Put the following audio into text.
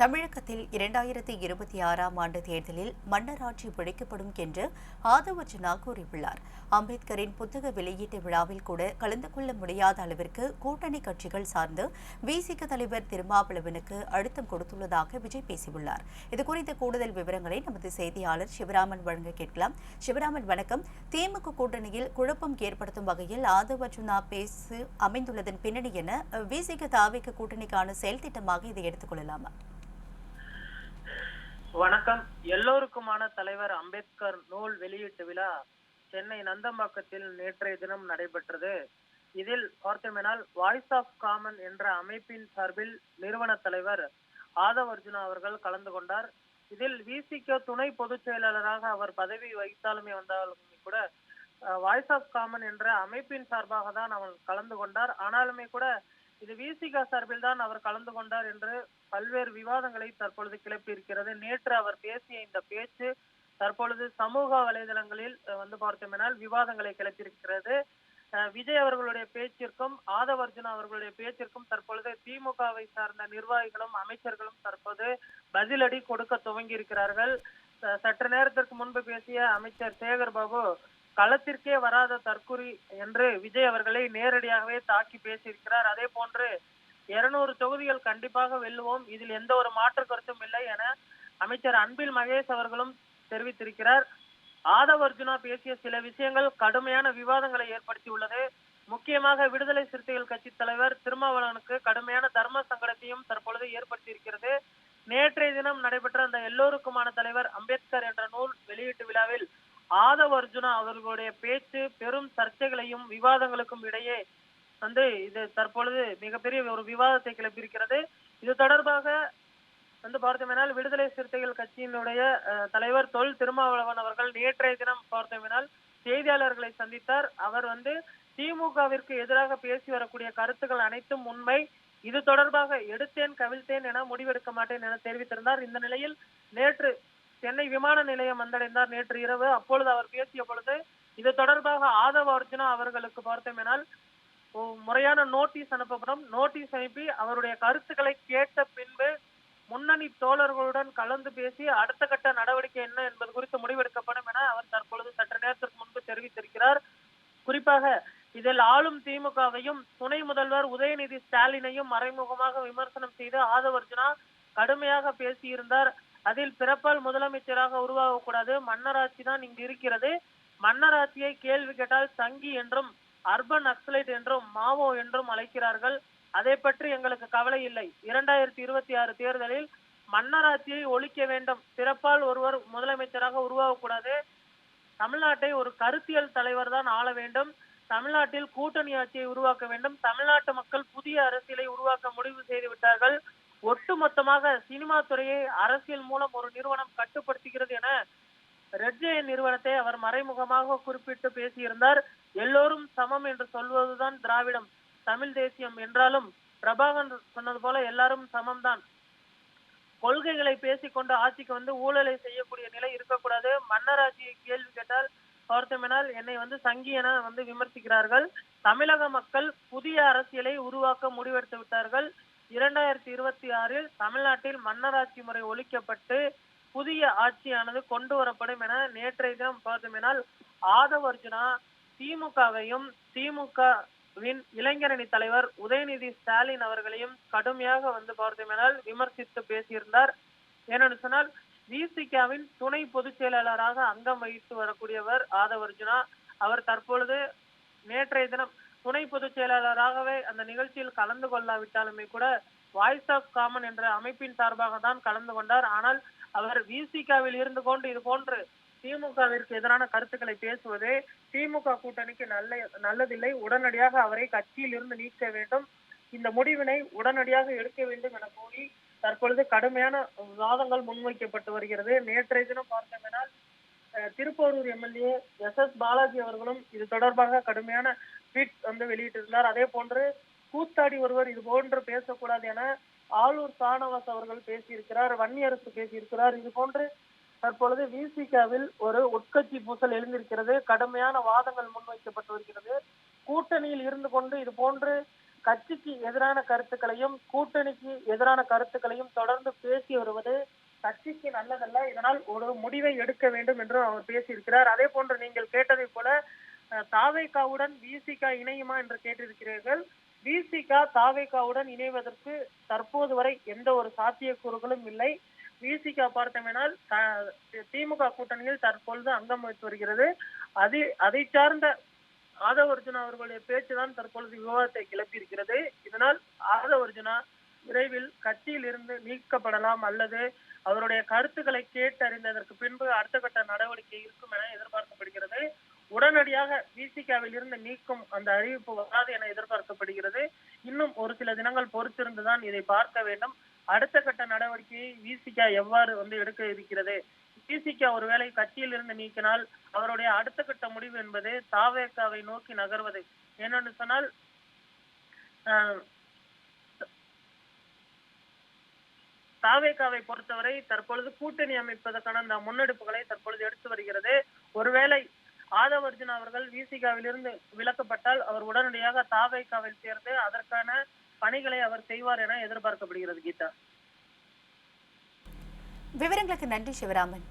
தமிழகத்தில் இரண்டாயிரத்தி இருபத்தி ஆறாம் ஆண்டு தேர்தலில் மன்னராட்சி பிழைக்கப்படும் என்று ஆதவர்ஜனா கூறியுள்ளார். அம்பேத்கரின் புத்தக வெளியீட்டு விழாவில் கூட கலந்து கொள்ள முடியாத அளவிற்கு கூட்டணி கட்சிகள் சார்ந்து விசிக தலைவர் திருமாவளவனுக்கு அழுத்தம் கொடுத்துள்ளதாக விஜய் பேசியுள்ளார். இதுகுறித்த கூடுதல் விவரங்களை நமது செய்தியாளர் சிவராமன் வழங்க கேட்கலாம். சிவராமன் வணக்கம். திமுக கூட்டணியில் குழப்பம் ஏற்படுத்தும் வகையில் ஆதவர்ஜுனா பேசு அமைந்துள்ளதன் பின்னணி என விசிக தாவிக கூட்டணிக்கான செயல் திட்டமாக இதை எடுத்துக்கொள்ளலாமா வணக்கம். எல்லோருக்குமான தலைவர் அம்பேத்கர் நூல் வெளியீட்டு விழா சென்னை நந்தம்பாக்கத்தில் நேற்றைய தினம் நடைபெற்றது. இதில் பார்த்தோமெனால் வாய்ஸ் ஆஃப் காமன் என்ற அமைப்பின் சார்பில் நிறுவன தலைவர் ஆதவ் அர்ஜுனா அவர்கள் கலந்து கொண்டார். இதில் விசிக துணை பொதுச் செயலாளராக அவர் பதவி வகித்தாலுமே வந்தாலுமே கூட வாய்ஸ் ஆஃப் காமன் என்ற அமைப்பின் சார்பாக தான் அவர் கலந்து கொண்டார். ஆனாலுமே கூட இது விசிகா சார்பில் தான் அவர் கலந்து கொண்டார் என்று பல்வேறு விவாதங்களை தற்பொழுது கிளப்பியிருக்கிறது. நேற்று அவர் பேசிய இந்த பேச்சு தற்பொழுது சமூக வலைதளங்களில் வந்து பார்த்தோம்னால் விவாதங்களை கிளப்பியிருக்கிறது. விஜய் அவர்களுடைய பேச்சிற்கும் ஆதவர்ஜுனா அவர்களுடைய பேச்சிற்கும் தற்பொழுது திமுகவை சார்ந்த நிர்வாகிகளும் அமைச்சர்களும் தற்போது பதிலடி கொடுக்க துவங்கி இருக்கிறார்கள் சற்று நேரத்திற்கு முன்பு பேசிய அமைச்சர் சேகர் பாபு களத்திற்கே வராத தற்குறி என்று விஜய் அவர்களை நேரடியாகவே தாக்கி பேசியிருக்கிறார். அதே போன்று இருநூறு தொகுதிகள் கண்டிப்பாக வெல்லுவோம். இதில் எந்த ஒரு மாற்று கருத்தும் இல்லை என அமைச்சர் அன்பில் மகேஷ் அவர்களும் தெரிவித்திருக்கிறார். ஆதவ் அர்ஜுனா பேசிய சில விஷயங்கள் கடுமையான விவாதங்களை ஏற்படுத்தியுள்ளது முக்கியமாக விடுதலை சிறுத்தைகள் கட்சி தலைவர் திருமாவளவனுக்கு கடுமையான தர்ம சங்கடத்தையும் தற்பொழுது ஏற்படுத்தியிருக்கிறது. நேற்றைய தினம் நடைபெற்ற அந்த எல்லோருக்குமான தலைவர் அம்பேத்கர் என்ற நூல் வெளியீட்டு விழாவில் ஆதவ் அர்ஜுனா அவர்களுடைய பேச்சு பெரும் சர்ச்சைகளையும் விவாதங்களுக்கும் இடையே வந்து இது தற்பொழுது மிகப்பெரிய ஒரு விவாதத்தை கிளப்பியிருக்கிறது. இது தொடர்பாக வந்து பார்த்தோம்னால் விடுதலை சிறுத்தைகள் கட்சியினுடைய தலைவர் தொல் திருமாவளவன் அவர்கள் நேற்றைய தினம் பார்த்தோம்னால் செய்தியாளர்களை சந்தித்தார். அவர் வந்து திமுகவிற்கு எதிராக பேசி வரக்கூடிய கருத்துக்கள் அனைத்தும் உண்மை. இது தொடர்பாக எடுத்தேன் கவிழ்த்தேன் என முடிவெடுக்க மாட்டேன் என தெரிவித்திருந்தார். இந்த நிலையில் நேற்று சென்னை விமான நிலையம் வந்தடைந்தார் நேற்று இரவு. அப்பொழுது அவர் பேசிய பொழுது இது தொடர்பாக ஆதவ அர்ஜுனா அவர்களுக்கு பார்த்தோமேனால் முறையான நோட்டீஸ் அனுப்பப்படும். நோட்டீஸ் அனுப்பி அவருடைய கருத்துக்களை கேட்ட பின்பு முன்னணி தோழர்களுடன் கலந்து பேசி அடுத்த கட்ட நடவடிக்கை என்ன என்பது குறித்து முடிவெடுக்கப்படும் என அவர் தற்பொழுது சற்று நேரத்திற்கு முன்பு தெரிவித்திருக்கிறார். குறிப்பாக இதில் ஆளும் திமுகவையும் துணை முதல்வர் உதயநிதி ஸ்டாலினையும் மறைமுகமாக விமர்சனம் செய்து ஆதவர்ஜுனா கடுமையாக பேசியிருந்தார். அதில் பிறப்பால் முதலமைச்சராக உருவாகக்கூடாது. மன்னராட்சி தான் இங்கு இருக்கிறது. மன்னராட்சியை கேள்வி கேட்டால் சங்கி என்றும் அர்பன் நக்சலைட் என்றும் மாவோ என்றும் அழைக்கிறார்கள். அதை பற்றி எங்களுக்கு கவலை இல்லை. இரண்டாயிரத்தி இருபத்தி ஆறு தேர்தலில் மன்னராட்சியை ஒழிக்க வேண்டும். பிறப்பால் ஒருவர் முதலமைச்சராக உருவாகக்கூடாது. தமிழ்நாட்டை ஒரு கருத்தியல் தலைவர் தான் ஆள வேண்டும். தமிழ்நாட்டில் கூட்டணி ஆட்சியை உருவாக்க வேண்டும். தமிழ்நாட்டு மக்கள் புதிய அரசியலை உருவாக்க முடிவு செய்து விட்டார்கள். ஒட்டுமொத்தமாக சினிமா துறையை அரசியல் மூலம் ஒரு நிறுவனம் கட்டுப்படுத்துகிறது என ரெட்ஜே நிறுவனத்தை அவர் மறைமுகமாக குறிப்பிட்டு பேசியிருந்தார். எல்லோரும் சமம் என்று சொல்வதுதான் திராவிடம். தமிழ் தேசியம் என்றாலும் பிரபாகர் சொன்னது போல எல்லாரும் சமம்தான். கொள்கைகளை பேசிக்கொண்டு ஆட்சிக்கு வந்து ஊழலை செய்யக்கூடிய நிலை இருக்கக்கூடாது. மன்னராட்சியை கேள்வி கேட்டால் பார்த்தோமெனால் என்னை வந்து சங்கி என வந்து விமர்சிக்கிறார்கள். தமிழக மக்கள் புதிய அரசியலை உருவாக்க முடிவெடுத்து விட்டார்கள். இரண்டாயிரத்தி இருபத்தி ஆறில் தமிழ்நாட்டில் மன்னராட்சி முறை ஒழிக்கப்பட்டு புதிய ஆட்சியானது கொண்டு வரப்படும் என நேற்றைய தினம் பார்த்தோமெனால் ஆதவ அர்ஜுனா திமுகவையும் திமுகவின் இளைஞரணி தலைவர் உதயநிதி ஸ்டாலின் அவர்களையும் கடுமையாக வந்து பார்த்தோமெனால் விமர்சித்து பேசியிருந்தார். ஏனென்று சொன்னால் விசிகாவின் துணை பொதுச் செயலாளராக அங்கம் வகித்து வரக்கூடியவர் ஆதவ அர்ஜுனா அவர் தற்பொழுது நேற்றைய தினம் துணை பொதுச் செயலாளராகவே அந்த நிகழ்ச்சியில் கலந்து கொள்ளாவிட்டாலுமே கூட வாய்ஸ் ஆஃப் காமன் என்ற அமைப்பின் சார்பாக தான் கலந்து கொண்டார். ஆனால் அவர் விசிகாவில் இருந்து கொண்டு இது போன்று திமுகவிற்கு எதிரான கருத்துக்களை பேசுவதே திமுக கூட்டணிக்கு நல்ல நல்லதில்லை. உடனடியாக அவரை கட்சியில் இருந்து நீக்க வேண்டும். இந்த முடிவினை உடனடியாக எடுக்க வேண்டும் என கூறி தற்பொழுது கடுமையான வாதங்கள் முன்வைக்கப்பட்டு வருகிறது. நேற்றைய தினம் பார்த்தோம்னால் Thiruporur MLA S S Balaji அவர்களும் இது தொடர்பாக கடுமையான ட்வீட் வந்து வெளியிட்டிருந்தார். அதே போன்று கூத்தாடி ஒருவர் இது போன்று பேசக்கூடாது என ஆளூர் சானவாஸ் அவர்கள் பேசியிருக்கிறார் வன்னியரசு பேசியிருக்கிறார். இது போன்று தற்பொழுது விசிகாவில் ஒரு உட்கட்சி பூசல் எழுந்திருக்கிறது. கடுமையான வாதங்கள் முன்வைக்கப்பட்டு வருகிறது. கூட்டணியில் இருந்து கொண்டு இது போன்று கட்சிக்கு எதிரான கருத்துக்களையும் கூட்டணிக்கு எதிரான கருத்துக்களையும் தொடர்ந்து பேசி வருவது கட்சிக்கு நல்லதல்ல. இதனால் ஒரு முடிவை எடுக்க வேண்டும் என்றும் அவர் பேசியிருக்கிறார். அதே போன்று நீங்கள் கேட்டதை போல அஹ், தாவேகாவுடன் விசிகா இணையுமா என்று கேட்டிருக்கிறீர்கள். விசிகா தாவேகாவுடன் இணைவதற்கு தற்போது வரை எந்த ஒரு சாத்தியக்கூறுகளும் இல்லை. விசிகா பார்த்தோமேனால் திமுக கூட்டணியில் தற்பொழுது அங்கம் வைத்து வருகிறது. அது அதை சார்ந்த ஆதவ அர்ஜுனா அவர்களுடைய பேச்சுதான் தற்பொழுது விவாதத்தை கிளப்பியிருக்கிறது. இதனால் ஆதவ அர்ஜுனா விரைவில் கட்சியில் இருந்து நீக்கப்படலாம் அல்லது அவருடைய கருத்துக்களை கேட்டறிந்ததற்கு பின்பு அடுத்த கட்ட நடவடிக்கை இருக்கும் என எதிர்பார்க்கப்படுகிறது. உடனடியாக விசிகாவில் இருந்து நீக்கும் அந்த அறிவிப்பு வராது என எதிர்பார்க்கப்படுகிறது. இன்னும் ஒரு சில தினங்கள் பொறுத்திருந்துதான் இதை பார்க்க வேண்டும். அடுத்த கட்ட நடவடிக்கையை விசிகா எவ்வாறு வந்து எடுக்க இருக்கிறது? விசிகா ஒருவேளை கட்சியில் இருந்து நீக்கினால் அவருடைய அடுத்த கட்ட முடிவு என்பது தாவேக்காவை நோக்கி நகர்வது. என்னென்னு சொன்னால் ஆஹ், தாவேக்காவை பொறுத்தவரை தற்பொழுது கூட்டணி அமைப்பதற்கான அந்த முன்னெடுப்புகளை தற்பொழுது எடுத்து வருகிறது. ஒருவேளை ஆதவர்ஜுன் அவர்கள் விசிகாவிலிருந்து விலக்கப்பட்டால் அவர் உடனடியாக தாவைக்காவில் சேர்ந்து அதற்கான பணிகளை அவர் செய்வார் என எதிர்பார்க்கப்படுகிறது கீதா. விவரங்களுக்கு நன்றி சிவராமன்.